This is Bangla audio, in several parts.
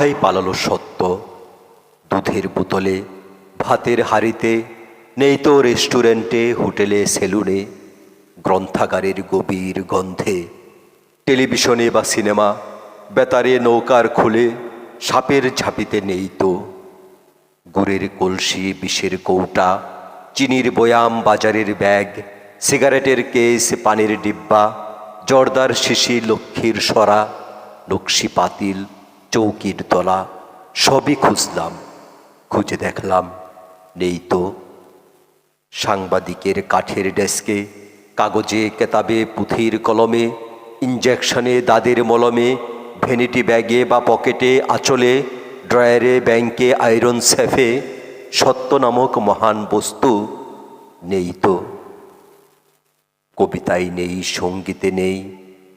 কোথায় পালালো সত্য। দুধের বোতলে, ভাতের হাড়িতে, নেই তো রেস্টুরেন্টে, হোটেলে, সেলুনে, গ্রন্থাগারের গভীর গন্ধে। টেলিভিশনে বা সিনেমা, বেতারে নৌকার খুলে, সাপের ঝাঁপিতে নেই তো। গুড়ের কলসি, বিষের কৌটা, চিনির বয়াম, বাজারের ব্যাগ, সিগারেটের কেস, পানির ডিব্বা, জর্দার শিশি, লক্ষ্মীর সরা, নকশি পাতিল চৌকির তলা, সবই খুঁজলাম, খুঁজে দেখলাম, নেই তো। সাংবাদিকের কাঠের ডেস্কে, কাগজে, কেতাবে, পুঁথির কলমে ইঞ্জেকশনে দাদের মলমে ভ্যানিটি ব্যাগে বা পকেটে, আঁচলে, ড্রয়ারে, ব্যাংকে, আয়রন সেফে, সত্য নামক মহান বস্তু নেই তো। কবিতায় নেই, সঙ্গীতে নেই,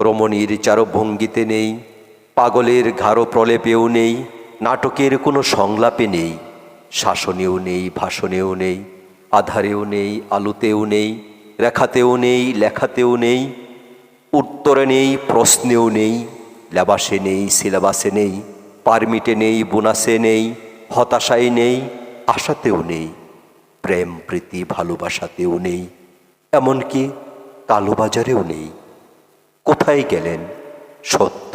রমণীর চারভঙ্গিতে নেই পাগলের ঘাড়ো প্রলেপেও নেই, নাটকের কোনো সংলাপে নেই, শাসনেও নেই, ভাষণেও নেই, আধারেও নেই, আলুতেও নেই, রেখাতেও নেই, লেখাতেও নেই, উত্তরে নেই, প্রশ্নেও নেই লেবাসে নেই, সিলেবাসে নেই, পারমিটে নেই, বোনাসে নেই, হতাশায় নেই, আশাতেও নেই, প্রেম, প্রীতি, ভালোবাসাতেও নেই, এমনকি কালোবাজারেও নেই। কোথায় গেলেন সত্য